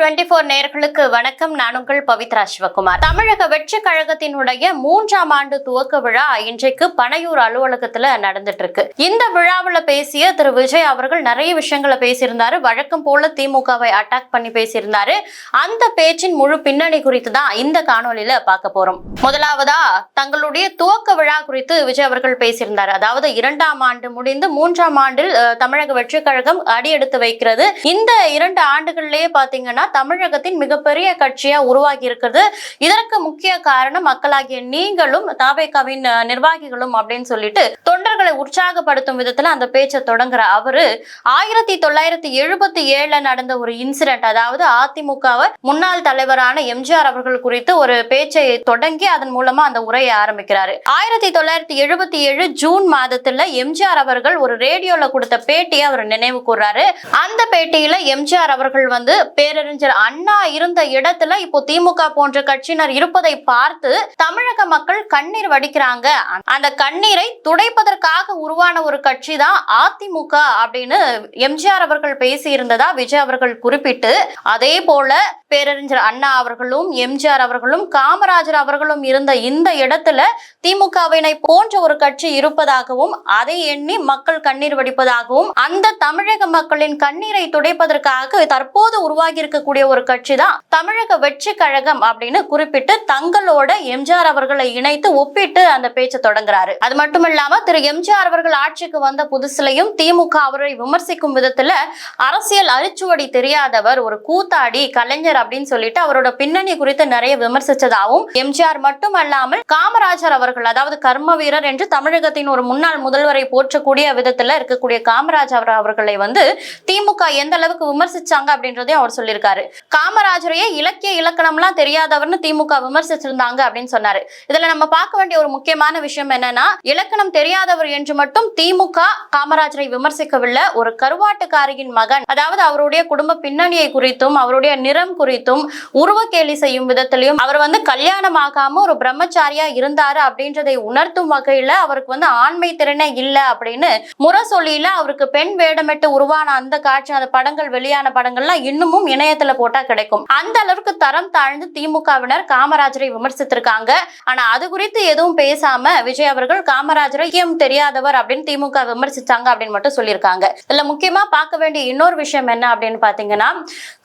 Twenty four நேர்களுக்கு வணக்கம். நான் உங்கள் பவித்ரா சிவகுமார். தமிழக வெற்றி கழகத்தினுடைய மூன்றாம் ஆண்டு துவக்க விழா இன்றைக்கு பனையூர் அலுவலகத்துல நடந்துட்டு இருக்கு இந்த விழாவில் பேசிய திரு விஜய் அவர்கள் நிறைய விஷயங்களை பேசியிருந்தாரு. வழக்கம் போல திமுகவை அட்டாக் பண்ணி பேசியிருந்தாரு. அந்த பேச்சின் முழு பின்னணி குறித்து தான் இந்த காணொலியில பார்க்க போறோம். முதலாவதா தங்களுடைய துவக்க விழா குறித்து விஜய் அவர்கள் பேசியிருந்தார். அதாவது இரண்டாம் ஆண்டு முடிந்து மூன்றாம் ஆண்டில் தமிழக வெற்றி கழகம் அடியெடுத்து வைக்கிறது. இந்த இரண்டு ஆண்டுகளிலேயே பாத்தீங்கன்னா தமிழகத்தின் மிகப்பெரிய கட்சியா உருவாகி இருக்கிறது இதற்கு முக்கிய காரணம் மக்களாகிய நீங்களும் தாவேகாவின் நிர்வாகிகளும் அப்படின்னு சொல்லிட்டு தொண்டர்களை உற்சாகப்படுத்தும் விதத்துல அந்த பேச்சை தொடங்குற அவரு. ஆயிரத்தி தொள்ளாயிரத்தி எழுபத்தி ஏழுல நடந்த ஒரு இன்சிடென்ட் அதாவது அதிமுகவை முன்னாள் தலைவரான எம்ஜிஆர் அவர்கள் குறித்து ஒரு பேச்சை தொடங்கி அதன் மூலமா அந்த உரையை ஆரம்பிக்கிறாரு. ஆயிரத்தி தொள்ளாயிரத்தி எழுபத்தி ஏழு ஜூன் மாதத்துல எம்ஜிஆர் அவர்கள் ஒரு ரேடியோல கொடுத்த பேட்டியை அவர் நினைவு கூறாரு அந்த பேட்டியில எம்ஜிஆர் அவர்கள் வந்து பேரறிஞர் அண்ணா இருந்த இடத்துல இப்போ திமுக போன்ற கட்சியினர் இருப்பதை பார்த்து தமிழக மக்கள் கண்ணீர் வடிக்கிறாங்க. அந்த கண்ணீரை துடைப்பதற்காக உருவான ஒரு கட்சி தான் அதிமுக அப்படின்னு எம்ஜிஆர் அவர்கள் பேசி இருந்ததா விஜய் அவர்கள் குறிப்பிட்டு. அதே போல பேரறிஞர் அண்ணா அவர்களும் எம்ஜிஆர் அவர்களும் காமராஜர் அவர்களும் இருந்த இந்த இடத்துல திமுகவினை போன்ற ஒரு கட்சி இருப்பதாகவும் அதை எண்ணி மக்கள் கண்ணீர் வடிப்பதாகவும் அந்த தமிழக மக்களின் கண்ணீரை துடைப்பதற்காக தற்போது உருவாகி இருக்கக்கூடிய ஒரு கட்சி தான் தமிழக வெற்றி கழகம் அப்படின்னு குறிப்பிட்டு தங்களோட எம்ஜிஆர் அவர்களை இணைத்து ஒப்பிட்டு அந்த பேச்சை தொடங்குறாரு. அது மட்டும் இல்லாம திரு எம்ஜிஆர் அவர்கள் ஆட்சிக்கு வந்த புதுசுலையும் திமுக அவரை விமர்சிக்கும் விதத்துல அரசியல் அரிச்சுவடி தெரியாதவர் ஒரு கூத்தாடி கலைஞர் அப்படின்னு சொல்லிட்டு அவரோட பின்னணி குறித்து நிறைய விமர்சிச்சதாகவும் எம்ஜிஆர் மட்டும் அல்லாமல் காமராஜர் அவர்கள் அதாவது கர்ம வீரர் என்று தமிழகத்தின் ஒரு முன்னாள் முதல்வரை போற்றக்கூடிய விதத்துல இருக்கக்கூடிய காமராஜர் அவர்களை வந்து திமுக எந்த அளவுக்கு விமர்சிச்சாங்க அப்படின்றதையும் அவர் சொல்லியிருக்காரு. காமராஜரையே இலக்கிய இலக்கணம்லாம் தெரியாதவர்னு திமுக விமர்சிச்சிருந்தாங்க அப்படின்னு சொன்னாரு. இதுல நம்ம பார்க்க வேண்டிய ஒரு முக்கியமான விஷயம் என்னன்னா இலக்கணம் தெரியாதவர் என்று மட்டும் திமுக காமராஜரை விமர்சிக்கவில்லை. ஒரு கருவாட்டுக்காரியின் மகன் அதாவது அவருடைய குடும்ப பின்னணியை குறித்தும் அவருடைய நிறம் குறித்தும் உருவ கேலி செய்யும் விதத்திலையும் அவர் வந்து கல்யாணம் ஆகாம ஒரு பிரம்மச்சாரியா இருந்தாரு அப்படின்றதை உணர்த்தும் வகையில அவருக்கு வந்து ஆண்மை திறனே இல்லை அப்படின்னு முரசொலியில அவருக்கு பெண் வேடமிட்டு உருவான அந்த காட்சி அந்த படங்கள் வெளியான படங்கள்லாம் இன்னமும் இணையத்துல போட்டா கிடைக்கும். அந்த அளவுக்கு தரம் தாழ்ந்து திமுகவினர் காமராஜரை விமர்சித்திருக்காங்க. ஆனா அது குறித்து எதுவும் பேசாம விஜய் அவர்கள் காமராஜரை ஏன் தெரியாதவர் அப்படின்னு திமுக விமர்சிச்சாங்க அப்படின்னு மட்டும் சொல்லியிருக்காங்க. இதுல முக்கியமா பார்க்க வேண்டிய இன்னொரு விஷயம் என்ன அப்படின்னு பாத்தீங்கன்னா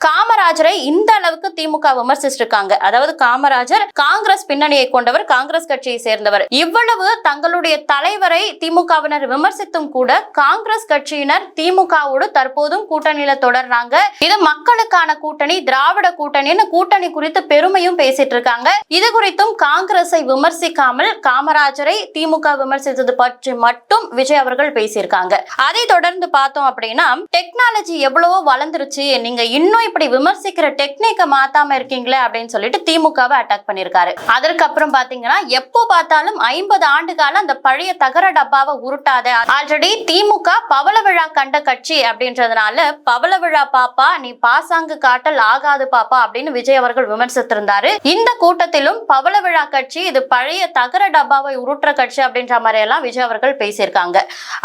காமராஜரை இந்த அளவுக்கு திமுக விமர்சிச்சிருக்காங்க. அதாவது காமராஜர் காங்கிரஸ் பின்னணியை கொண்டவர் காங்கிரஸ் கட்சியை சேர்ந்தவர். இவ்வளவு தங்களுடைய தலைவரை திமுகவினர் விமர்சித்தும் கூட காங்கிரஸ் கட்சியினர் திமுகவோடு தற்போதும் கூட்டணியில தொடர்றாங்க. இது மக்களுக்கான கூட்டணி திராவிட கூட்டணின்னு கூட்டணி குறித்து பெருமையும் பேசிட்டு இருக்காங்க. இது குறித்தும் காங்கிரஸை விமர்சிக்காமல் காமராஜரை திமுக விமர்சித்தது பற்றி மட்டும் விஜய் அவர்கள் பேசியிருக்காங்க. அதை தொடர்ந்து பார்த்தோம் அப்படின்னா டெக்னாலஜி எவ்வளவோ வளர்ந்துருச்சு. நீங்க இன்னும் இப்படி விமர்சிக்கிற டெக்னிக்கை மாத்தாம இருக்கீங்களே அப்படின்னு சொல்லிட்டு திமுகவை அட்டாக் பண்ணிருக்காரு அதற்கப்புறம் பாத்தீங்கன்னா எப்போ பார்த்தாலும் ஐம்பது ஆண்டு காலம் அந்த பழைய தகர டப்பாவை உருட்டாத ஆல்ரெடி திமுக பவள விழா கண்ட கட்சி அப்படின்றதுனால பவள விழா பாப்பா நீ பாசாங்கு காட்டல் ஆகாது பாப்பா அப்படின்னு விஜய் அவர்கள் விமர்சித்திருந்தாரு. இந்த கூட்டத்திலும் பவள விழா கட்சி இது பழைய தகர டப்பாவை உருட்டுற கட்சி அப்படின்ற மாதிரி எல்லாம் விஜய் அவர்கள் பேசியிருக்காங்க.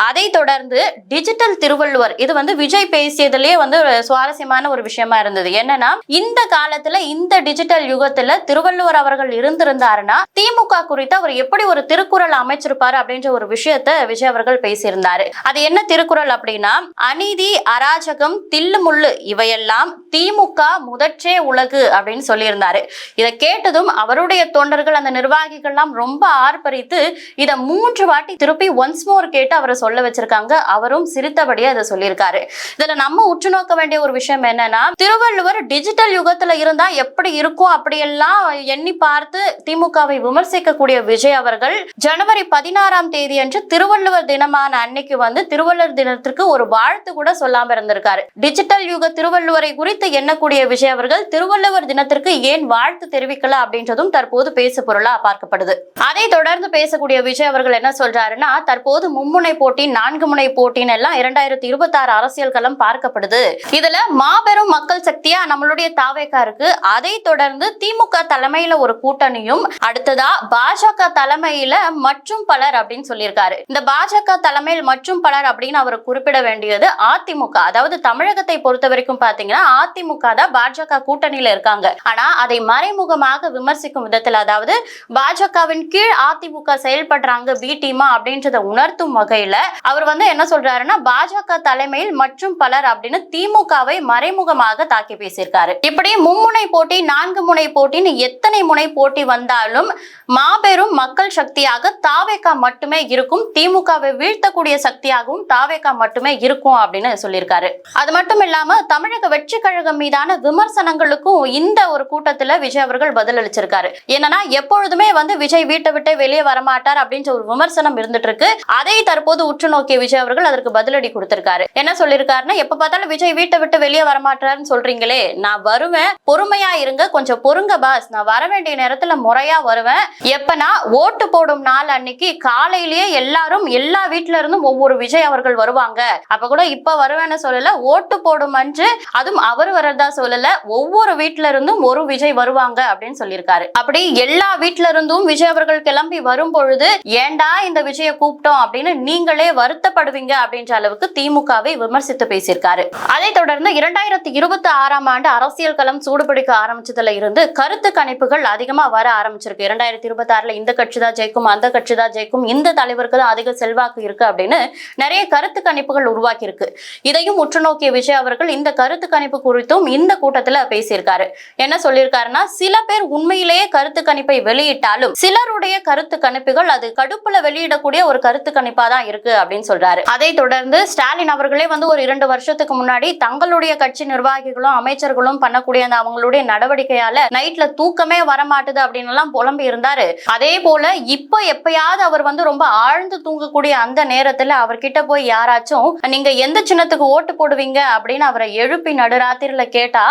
அதை தொடர்ந்து டிஜிட்டல் திருவள்ளுவர் இது வந்து விஜய் பேசியதுலயே வந்து சுவாரஸ்யமான ஒரு விஷயமா இருந்தது. என்னன்னா இந்த காலத்துல இந்த டிஜிட்டல் யுகத்துல திருவள்ளுவர் அவர்கள் இருந்திருந்தாருன்னா திமுக குறித்து அவர் எப்படி ஒரு திருக்குறள் அமைச்சிருப்பாரு அப்படின்ற ஒரு விஷயத்த விஜய் அவர்கள் பேசியிருந்தாரு. அது என்ன திருக்குறள் அப்படின்னா அநீதி அராஜகம் தில்லு முள்ளு இவையெல்லாம் திமுக திமுக முதற்றே உலகு அப்படின்னு சொல்லியிருந்தாரு. இதை கேட்டதும் அவருடைய தொண்டர்கள் அந்த நிர்வாகிகள்லாம் ரொம்ப ஆர்ப்பரித்து இதை மூன்று வாட்டி திருப்பி ஒன்ஸ் மோர் கேட்டு அவரை சொல்ல வச்சிருக்காங்க. அவரும் சிரித்தபடியே அதை சொல்லியிருக்காரு. இதுல நம்ம உற்று நோக்க வேண்டிய ஒரு விஷயம் என்னன்னா திருவள்ளுவர் டிஜிட்டல் யுகத்துல இருந்தா எப்படி இருக்கும் அப்படியெல்லாம் எண்ணி பார்த்து திமுகவை விமர்சிக்கக்கூடிய விஜய் அவர்கள் ஜனவரி பதினாறாம் தேதி அன்று திருவள்ளுவர் தினமான அன்னைக்கு வந்து திருவள்ளுவர் தினத்திற்கு ஒரு வாழ்த்து கூட சொல்லாம இருந்திருக்காரு. டிஜிட்டல் யுக திருவள்ளுவரை குறித்து என்ன எண்ணக்கூடிய விஜய் அவர்கள் திருவள்ளுவர் தினத்திற்கு ஏன் வாழ்த்து தெரிவிக்கல அப்படின்றதும் தற்போது பேசு பொருளா பார்க்கப்படுது. அதை தொடர்ந்து பேசக்கூடிய விஜய் அவர்கள் என்ன சொல்றாருன்னா தற்போது மும்முனை போட்டி நான்கு முனை போட்டின்னு எல்லாம் இரண்டாயிரத்தி இருபத்தி ஆறு அரசியல் களம் பார்க்கப்படுது. இதுல மாபெரும் மக்கள் சக்தியா நம்மளுடைய தாவேக்கா இருக்கு. அதை தொடர்ந்து திமுக தலைமையில ஒரு கூட்டணியும் அடுத்ததா பாஜக தலைமையில மற்றும் பலர் அப்படின்னு சொல்லியிருக்காரு. இந்த பாஜக தலைமையில் மற்றும் பலர் அப்படின்னு அவர் குறிப்பிட வேண்டியது அதிமுக. அதாவது தமிழகத்தை பொறுத்த வரைக்கும் பாத்தீங்கன்னா அதிமுக அதிமுக தான் பாஜக கூட்டணியில இருக்காங்க. ஆனா அதை மறைமுகமாக விமர்சிக்கும் விதத்தில் அதாவது பாஜகவின் கீழ் அதிமுக செயல்படுறாங்க பி டீமா அப்படின்றத உணர்த்தும் வகையில அவர் வந்து என்ன சொல்றாருன்னா பாஜக தலைமையில் மற்றும் பலர் அப்படின்னு திமுகவை மறைமுகமாக தாக்கி பேசியிருக்காரு. இப்படி மும்முனை போட்டி நான்கு முனை போட்டின்னு எத்தனை முனை போட்டி வந்தாலும் மாபெரும் மக்கள் சக்தியாக தாவேகா மட்டுமே இருக்கும் திமுகவை வீழ்த்தக்கூடிய சக்தியாகவும் தாவேகா மட்டுமே இருக்கும் அப்படின்னு சொல்லியிருக்காரு. அது மட்டும் இல்லாம தமிழக வெற்றி கழகம் மீதான விமர்சனங்களுக்கும் இந்த ஒரு கூட்டத்துல விஜய் அவர்கள் பதிலளிச்சிருக்காரு என்னன்னா எப்பொழுதுமே வந்து விஜய் வீட்டை விட்டு வெளியே வரமாட்டார் அப்படின்ற ஒரு விமர்சனம் இருந்துட்டு இருக்கு அதை தற்போது உற்று நோக்கிய விஜய் அவர்கள் அதற்கு பதிலடி கொடுத்திருக்காரு. என்ன சொல்லியிருக்காருன்னா எப்ப பார்த்தாலும் விஜய் வீட்டை விட்டு வெளியே வரமாட்டாருன்னு சொல்றீங்களே நான் வருவேன். பொறுமையா இருங்க. கொஞ்சம் பொறுங்க பாஸ். நான் வர வேண்டிய நேரத்துல முறையா வருவேன். எப்பனா ஓட்டு போடும் நாள் அன்னைக்கு காலையிலேயே எல்லாரும் எல்லா வீட்டுல இருந்தும் ஒவ்வொரு விஜய் அவர்கள் வருவாங்க. அப்ப கூட இப்ப வருவேன்னு சொல்லல ஓட்டு போடும் அன்று அதுவும் அவர் வர வரதா சொல்லல. ஒவ்வொரு வீட்டுல இருந்தும் ஒரு விஜய் வருவாங்க அப்படின்னு சொல்லியிருக்காரு. அப்படி எல்லா வீட்டுல இருந்தும் விஜய் அவர்கள் கிளம்பி வரும் பொழுது ஏன்டா இந்த விஜய கூப்பிட்டோம் அப்படின்னு நீங்களே வருத்தப்படுவீங்க அப்படின்ற அளவுக்கு திமுகவை விமர்சித்து பேசியிருக்காரு. அதை தொடர்ந்து இரண்டாயிரத்தி இருபத்தி ஆறாம் ஆண்டு அரசியல் களம் சூடுபிடிக்க ஆரம்பிச்சதுல இருந்து கருத்து கணிப்புகள் அதிகமா வர ஆரம்பிச்சிருக்கு. இரண்டாயிரத்தி இருபத்தி ஆறுல இந்த கட்சி தான் ஜெயிக்கும் அந்த கட்சி தான் ஜெயிக்கும் இந்த தலைவருக்கு தான் அதிக செல்வாக்கு இருக்கு அப்படின்னு நிறைய கருத்து கணிப்புகள் உருவாக்கி இருக்கு இதையும் உற்று நோக்கிய விஜய் அவர்கள் இந்த கருத்து கணிப்பு குறித்தும் இந்த கூட்டத்துல பேசியிருக்காரு. என்ன சொல்லியிருக்காருன்னா சில பேர் உண்மையிலேயே கருத்து கணிப்பை வெளியிட்டாலும் சிலருடைய கருத்து கணிப்புகள் அது கடுப்புல வெளியிடக்கூடிய ஒரு கருத்து கணிப்பா தான் இருக்கு அப்படின்னு சொல்றாரு. அதை தொடர்ந்து ஸ்டாலின் அவர்களே வந்து ஒரு இரண்டு வருஷத்துக்கு முன்னாடி தங்களுடைய கட்சி நிர்வாகிகளும் அமைச்சர்களும் பண்ணக்கூடிய அந்த அவங்களுடைய நடவடிக்கையால நைட்ல தூக்கமே வரமாட்டுது அப்படின்னு எல்லாம் புலம்பி இருந்தாரு. அதே போல இப்ப எப்பயாவது அவர் வந்து ரொம்ப ஆழ்ந்து தூங்கக்கூடிய அந்த நேரத்துல அவர்கிட்ட போய் யாராச்சும் நீங்க எந்த சின்னத்துக்கு ஓட்டு போடுவீங்க? அப்படின்னு அவரை எழுப்பி நடுராத்திரில கேட்டா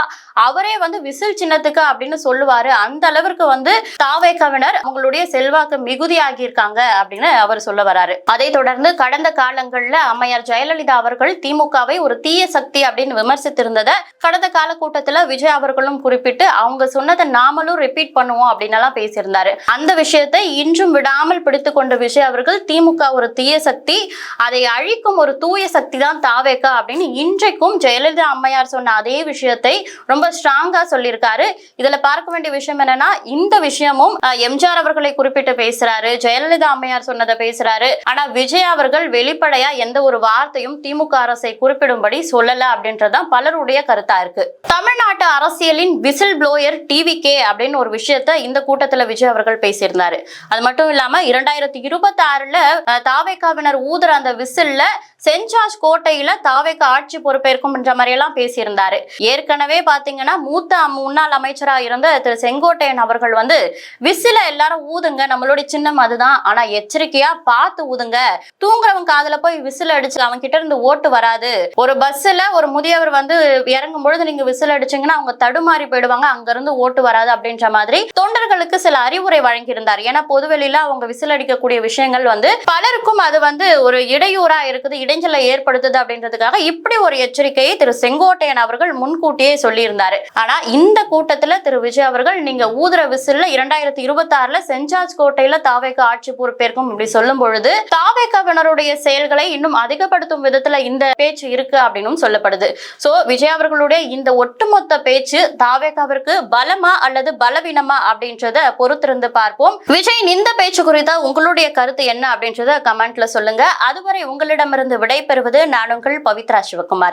அவரே வந்து விசில் சின்னத்துக்கு அப்படின்னு சொல்லுவாரு. அந்த அளவிற்கு வந்து தாவேக்கவினர் அவங்களுடைய செல்வாக்கு மிகுதி இருக்காங்க அப்படின்னு அவர் சொல்ல வராரு. அதை தொடர்ந்து கடந்த காலங்கள்ல அம்மையார் ஜெயலலிதா அவர்கள் திமுகவை ஒரு தீய சக்தி அப்படின்னு விமர்சித்திருந்ததை கடந்த கால கூட்டத்துல விஜய் அவர்களும் குறிப்பிட்டு அவங்க சொன்னதை நாமளும் ரிப்பீட் பண்ணுவோம் அப்படின்னு எல்லாம் பேசியிருந்தாரு. அந்த விஷயத்தை இன்றும் விடாமல் பிடித்து கொண்ட விஜய் அவர்கள் திமுக ஒரு தீய சக்தி அதை அழிக்கும் ஒரு தூய சக்தி தான் தாவேக்கா அப்படின்னு இன்றைக்கும் ஜெயலலிதா அம்மையார் சொன்ன அதே விஷயம் விஷயத்தை ரொம்ப ஸ்ட்ராங்கா சொல்லியிருக்காரு. இதுல பார்க்க வேண்டிய விஷயம் என்னன்னா இந்த விஷயமும் எம்ஜிஆர் அவர்களை குறிப்பிட்டு பேசுறாரு ஜெயலலிதா அம்மையார் சொன்னதை பேசுறாரு. ஆனா விஜய் அவர்கள் வெளிப்படையா எந்த ஒரு வார்த்தையும் திமுக அரசை குறிப்பிடும்படி சொல்லல அப்படின்றதான் பலருடைய கருத்தா இருக்கு. தமிழ்நாட்டு அரசியலின் விசில் ப்ளோயர் டிவி கே அப்படின்னு ஒரு விஷயத்த இந்த கூட்டத்துல விஜய் அவர்கள் பேசியிருந்தாரு. அது மட்டும் இல்லாம இரண்டாயிரத்தி இருபத்தி ஆறுல தாவேக்காவினர் ஊதுற அந்த விசில்ல சென்ட் கோட்டையில தாவேக்கு ஆட்சி பொறுப்பேற்கும் என்ற மாதிரி எல்லாம் பேசியிருந்தாரு. ஏற்கனவே பாத்தீங்கன்னா மூத்த முன்னாள் அமைச்சரா இருந்த திரு செங்கோட்டையன் அவர்கள் வந்து விசில எல்லாரும் ஊதுங்க நம்மளுடைய சின்னம் அதுதான். ஆனா எச்சரிக்கையா பார்த்து ஊதுங்க. தூங்குறவன் காதுல போய் விசில் அடிச்சு அவன் கிட்ட இருந்து ஓட்டு வராது. ஒரு பஸ்ல ஒரு முதியவர் வந்து இறங்கும் பொழுது நீங்க விசில் அடிச்சீங்கன்னா அவங்க தடுமாறி போயிடுவாங்க. அங்க இருந்து ஓட்டு வராது அப்படின்ற மாதிரி தொண்டர்களுக்கு சில அறிவுரை வழங்கியிருந்தார். ஏன்னா பொதுவெளியில அவங்க விசில் அடிக்கக்கூடிய விஷயங்கள் வந்து பலருக்கும் அது வந்து ஒரு இடையூறா இருக்குது. இடைஞ்சலை ஏற்படுத்துது அப்படின்றதுக்காக இப்படி ஒரு எச்சரிக்கையை திரு செங்கோட்டையன் அவர்கள் முன்கூட்டியே சொல்லியிருந்தாரு. ஆனா இந்த கூட்டத்துல திரு விஜய் அவர்கள் நீங்க ஊதுற விசில்ல இரண்டாயிரத்தி இருபத்தி ஆறுல செஞ்சாஜ் கோட்டையில தாவேக்கா ஆட்சி பொறுப்பேற்கும் இப்படி சொல்லும் பொழுது தாவேக்காவினருடைய செயல்களை இன்னும் அதிகப்படுத்தும் விதத்துல இந்த பேச்சு இருக்கு அப்படின்னு சொல்லப்படுது. சோ விஜய் அவர்களுடைய இந்த ஒட்டுமொத்த பேச்சு தாவேக்காவிற்கு பலமா அல்லது பலவீனமா அப்படின்றத பொறுத்திருந்து பார்ப்போம். விஜயின் இந்த பேச்சு குறித்த உங்களுடைய கருத்து என்ன அப்படின்றத கமெண்ட்ல சொல்லுங்க. அதுவரை உங்களிடமிருந்து விடைபெறுவது நான் உங்கள் பவித்ரா சிவகுமார்.